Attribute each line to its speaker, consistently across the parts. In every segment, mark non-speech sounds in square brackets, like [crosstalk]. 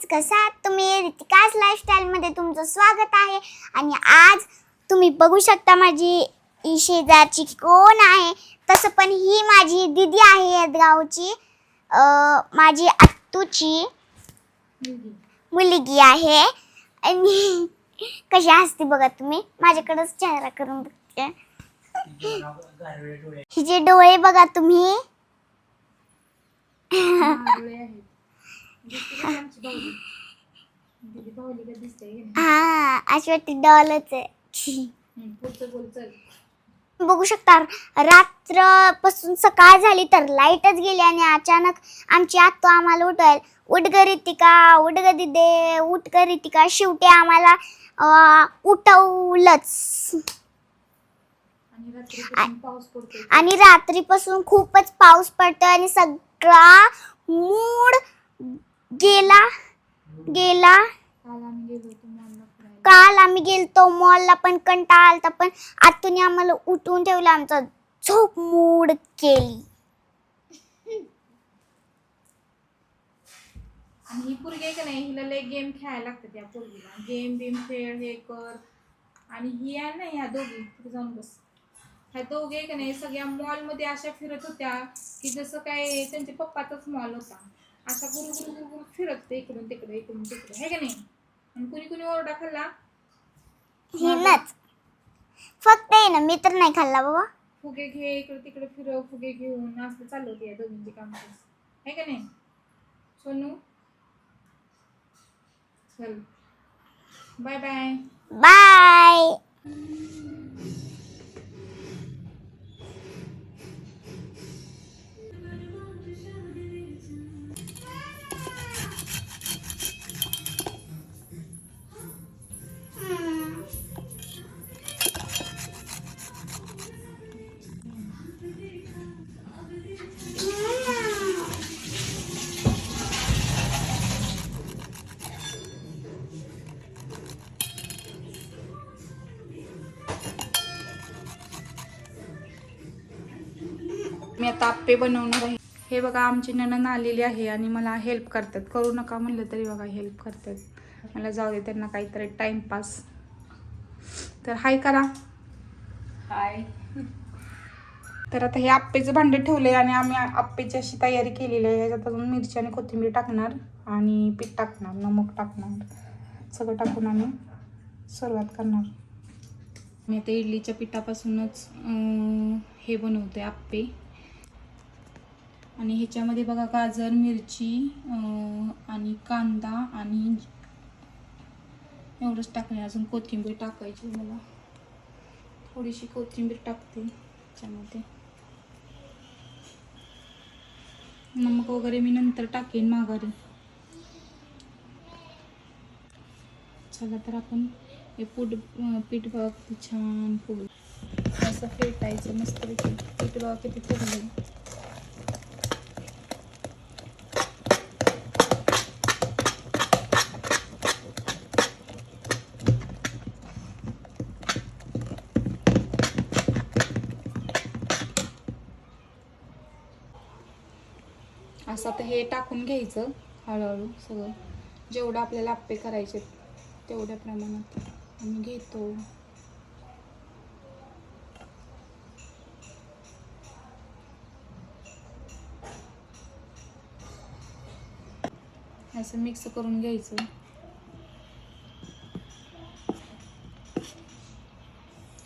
Speaker 1: Guys कसा आहात तुम्ही रितिकास लाईफस्टाईलमध्ये तुमचं स्वागत आहे आणि आज तुम्ही बघू शकता माझी ही शेजारची कोण आहे. तसं पण ही माझी दिदी आहे यदगावची माझी आत्तूची मुलगी आहे. आणि कशी असते बघा तुम्ही. माझ्याकडंच चेहरा करून बघते. हिचे डोळे बघा तुम्ही. हा अशी वाटते डॉलच आहे. बघू शकता रात्रपासून सकाळ झाली तर लाईटच गेली आणि अचानक आमची आत्तो आम्हाला उठवायला उठ ग रितिका उठ ग दिदे उठ शेवटी आम्हाला उठवलंच.
Speaker 2: आणि रात्रीपासून
Speaker 1: खूपच पाऊस पडतो आणि सगळा मूड गेला गेला.
Speaker 2: काल आम्ही गेलो
Speaker 1: गेलतो मॉलला पण कंटाळा आलता पण आतून आम्हाला उठून ठेवलं आमचा झोप मूड केली.
Speaker 2: आणि ही पोरगी आहे का नाही हिला लय गेम खेळायला लागतात त्या पोरगीला. गेम बिम खेळ हे कर. आणि ही आहे ना ह्या दोघी तिथे जाऊन बस. ह्या दोघे आहे का नाही सगळ्या मॉलमध्ये अशा फिरत होत्या की जसं काय त्यांच्या पप्पाचाच मॉल होता. अशा गुरु गुरु गुरु गुरु फिरत इकडून तिकडे इकडून तिकडे. आहे का नाही? आणि कुणी कुणी ओरडा खाल्ला?
Speaker 1: हिनच फक्त आहे ना मी तर नाही खाल्ला बाबा.
Speaker 2: फुगे घे इकडे तिकडे फिरव फुगे घेऊन. असं चालू होते या दोघींची काम आहे का नाही? सोनू? चल. Bye bye.
Speaker 1: बाय.
Speaker 2: मी आता आप्पे बनवणार आहे. हे बघा आमची नणन आलेली आहे आणि मला हेल्प करतात. करू नका म्हणलं तरी बघा हेल्प करतात. मला जाऊ दे त्यांना काहीतरी टाइमपास तर हाय करा. हाय तर आता हे आप्पेचं भांडे ठेवले आणि आम्ही आप्पेची अशी तयारी केलेली आहे. याच्यात अजून मिरची आणि कोथिंबीर टाकणार आणि पीठ टाकणार नमक टाकणार. सगळं टाकून आम्ही सुरुवात करणार. मी आता इडलीच्या पिठापासूनच हे बनवते आप्पे. आणि ह्याच्यामध्ये बघा गाजर मिरची आणि कांदा आणि एवढंच टाकणे अजून कोथिंबीर टाकायची मला. थोडीशी कोथिंबीर टाकते ह्याच्यामध्ये नमक वगैरे मी नंतर टाकेन माघारी. चला तर आपण हे पूट पीठ बघा किती छान फुगलं. असं फेटायचं मस्त पीठ बघा किती फुगलं. असं आता हे टाकून घ्यायचं हळूहळू सगळं. जेवढं आपल्याला आप्पे करायचे तेवढ्या प्रमाणात आम्ही घेतो. असं मिक्स करून घ्यायचं.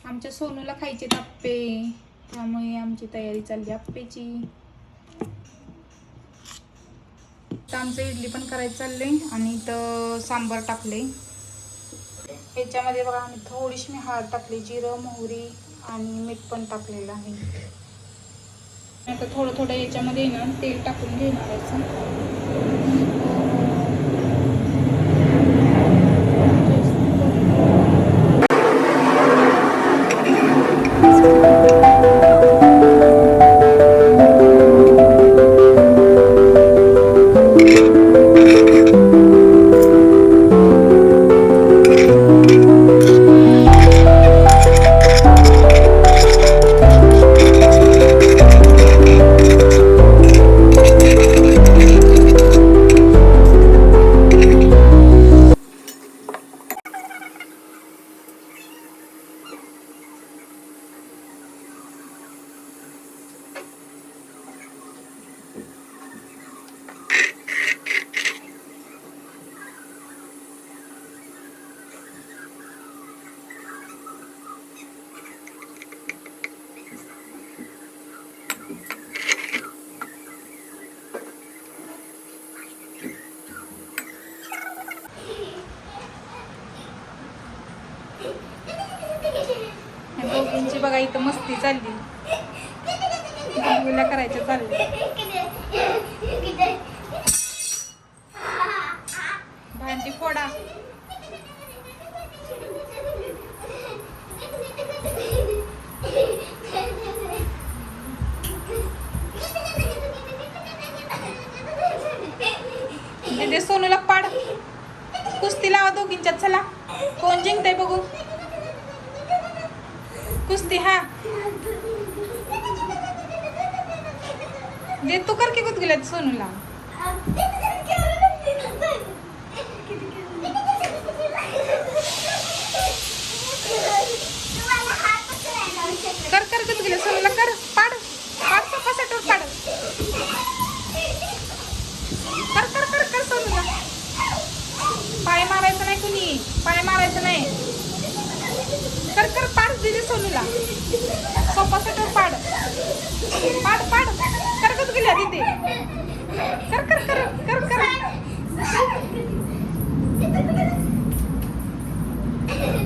Speaker 2: आमच्या सोनूला खायचे आप्पे त्यामुळे आमची तयारी चालली आप्पेची. तर आमचं इडली पण करायचं चाललंय आणि इथं सांबार टाकले ह्याच्यामध्ये बघा आम्ही थोडीशी मी हळद टाकली जिरं मोहरी आणि मीठ पण टाकलेलं आहे. आता थोडं थोडं याच्यामध्ये ना तेल टाकून घेणार याचं इथं मस्ती चालली. गुलगुल्या करायच्या चालल्या. भांडी फोडा. सोनूला कर कर गुदगुल्या सोनूला कर पाड पाड सोफा सेटवर पाड. कर कर कर कर सोनूला पाय मारायचं नाही कुणी पाय मारायचं नाही. कर कर पाड दिले सोनूला. सोफा सेटवर पाड. पाड पाड. कर गत गेल्या तिथे कर कर कर कर कर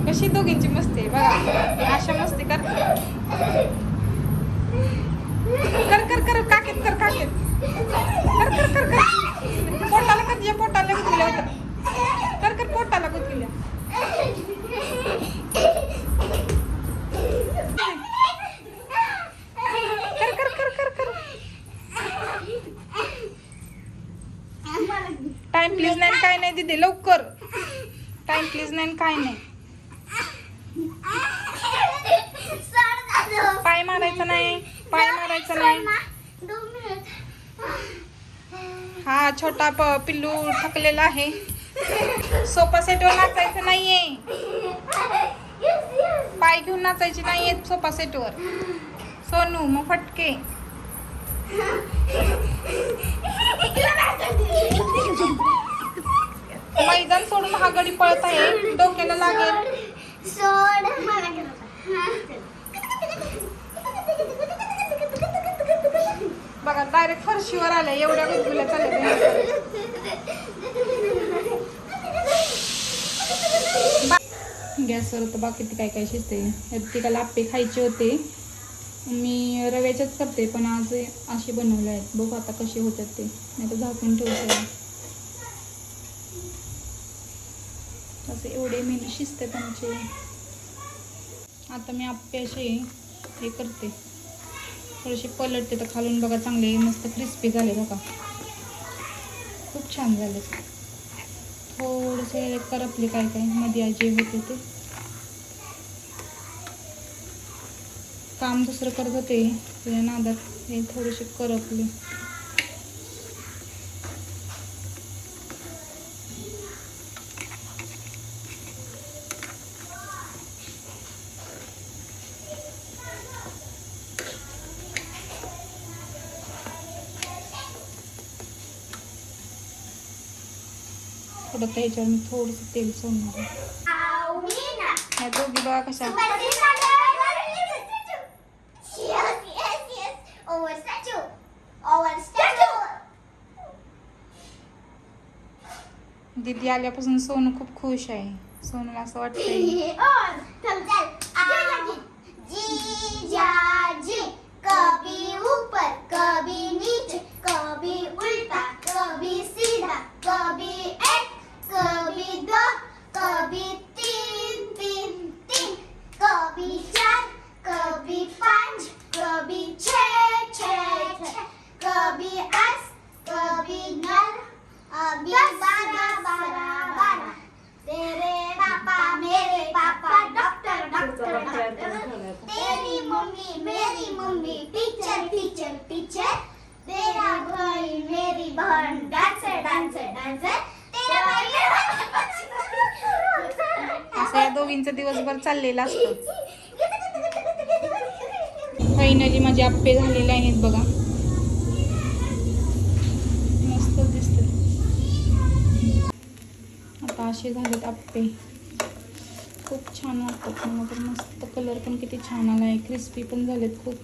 Speaker 2: कशी दोघींची मस्ती आहे बघा. अशा मस्ती कर. कर कर कर काकेत कर काकेत कर कर कर कर. पोटाला कर जे पोटाला गुदगुल्या होत्या कर कर पोटाला गुदगुल्या कर कर कर कर कर टाइम प्लीज नाही काय नाही दिदे लवकर. टाइम प्लीज नाही काय नाही. पाय मारायचं नाही पाय मारायचं नाही. हा छोटा प पिल्लू थकलेला आहे. सोफा सेटवर नाचायचं नाहीये. पाय घेऊन नाचायची नाहीये सोफा सेटवर. सोनू मग फटके. मैदान सोडून हा गडी पळत आहे. डोक्याला लागेल.
Speaker 1: सोड
Speaker 2: बघा डायरेक्ट फरशीवर आले एवढ्या गुदगुल्या चालल्या गॅसवर तर बाकी काय काय शिजते तिला आप्पे खायचे होते. मी रव्याच्याच करते पण आज असे बनवले आहेत. बघू आता कसे होतात ते. नाही तर झाकून ठेवते. असे एवढे मेनू शिजते त्यांचे आता मी आप्पे हे करते. थोडेसे पलटते तर खालून बघा चांगले मस्त क्रिस्पी झाले बघा. खूप छान झाले. थोडेसे करपले काय काय मध्ये जे होते ते. काम दुसरं करत होते. तुझ्या नादात हे थोडेसे करपले. थोडं त्याच्यावर मी थोडंसं तेल सोडणार ह्या दोघी बघा कशा? दीदी आल्यापासून सोनू खूप खुश आहे सोनूला असं वाटतंय असं या दोघींचं दिवसभर चाललेलं असतो. फायनली माझे आप्पे झालेले आहेत बघा. मस्त दिसत आता असे झालेत आप्पे. खूप छान वाटतात मला तर मस्त कलर पण किती छान आला आहे क्रिस्पी पण झालेत खूप.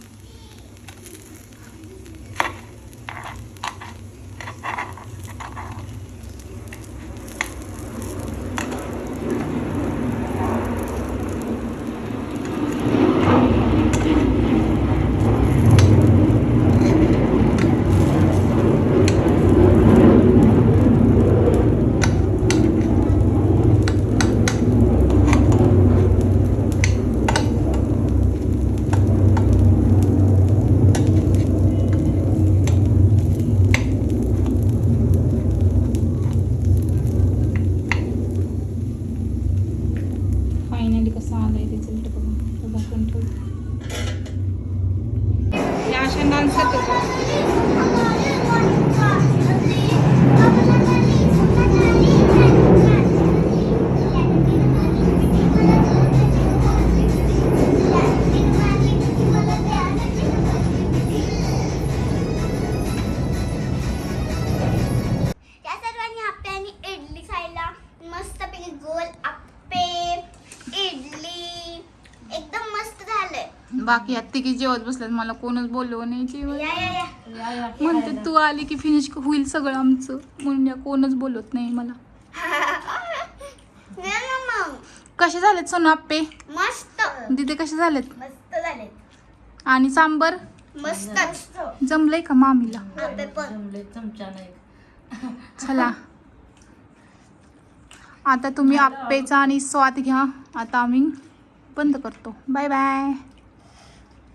Speaker 2: बाकी आता तिघी जेवत बसल्यात. मला कोणच बोललो नाही
Speaker 1: या
Speaker 2: म्हणते तू आली की फिनिश होईल सगळं आमचं. म्हणून या कोणच बोलत नाही मला. [laughs] कसे झालेत सोनू आप्पे?
Speaker 1: मस्त.
Speaker 2: तिथे कसे झालेत?
Speaker 1: मस्त झाले
Speaker 2: आणि सांबर?
Speaker 1: मस्तच.
Speaker 2: जमलंय का मामीला?
Speaker 1: आप्पे पण.
Speaker 3: जमले चमचा नाही.
Speaker 2: चला. आता तुम्ही आप्पेचा आणि स्वाद घ्या. आता आम्ही बंद करतो. Bye bye.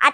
Speaker 1: I